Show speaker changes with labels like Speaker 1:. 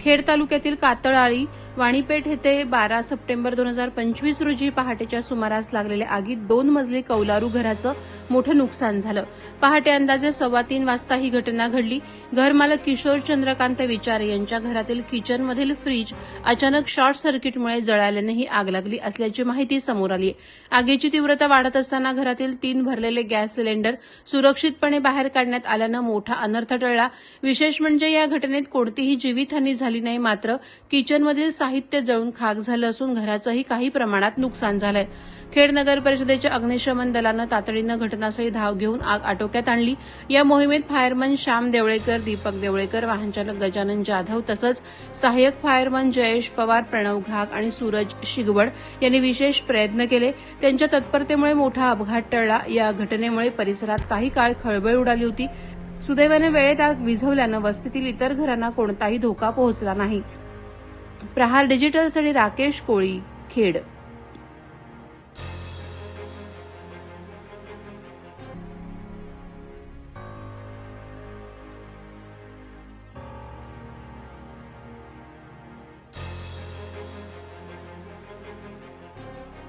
Speaker 1: खेड तालुक्यातील कातळाळी वाणीपेठ येथे बारा सप्टेंबर दोन हजार पंचवीस रोजी पहाटेच्या सुमारास लागलेल्या आगीत दोन मजली कौलारू घराचं मोठं नुकसान झालं. पहाटे अंदाजे सव्वा तीन वाजता ही घटना घडली. घरमालक किशोर चंद्रकांत विचार यांच्या घरातील किचनमधील फ्रीज अचानक शॉर्ट सर्किटमुळे जळाल्यानं ही आग लागली असल्याची माहिती समोर आली आगीची तीव्रता वाढत असताना घरातील तीन भरलेले गॅस सिलेंडर सुरक्षितपणे बाहेर काढण्यात आल्यानं मोठा अनर्थ टळला. विशेष म्हणजे या घटनेत कोणतीही जीवितहानी झाली नाही मात्र किचनमधील साहित्य जळून खाक झालं असून घराचंही काही प्रमाणात नुकसान झालंय. खेड नगर परिषदेच्या अग्निशमन दलानं तातडीनं घटनास्थळी धाव घेऊन आग आटोक्यात आणली. या मोहिमेत फायरमन श्याम देवळेकर दीपक देवळेकर वाहनचालक गजानन जाधव तसंच सहाय्यक फायरमन जयेश पवार प्रणव घाग आणि सूरज शिगवड यांनी विशेष प्रयत्न केले. त्यांच्या तत्परतेमुळे मोठा अपघात टळला. या घटनेमुळे परिसरात काही काळ खळबळ उडाली होती. सुदैवाने वेळेत आग विझवल्यानं वस्तीतील इतर घरांना कोणताही धोका पोहोचला नाही. प्रहार डिजिटलसाठी राकेश कोळी खेड.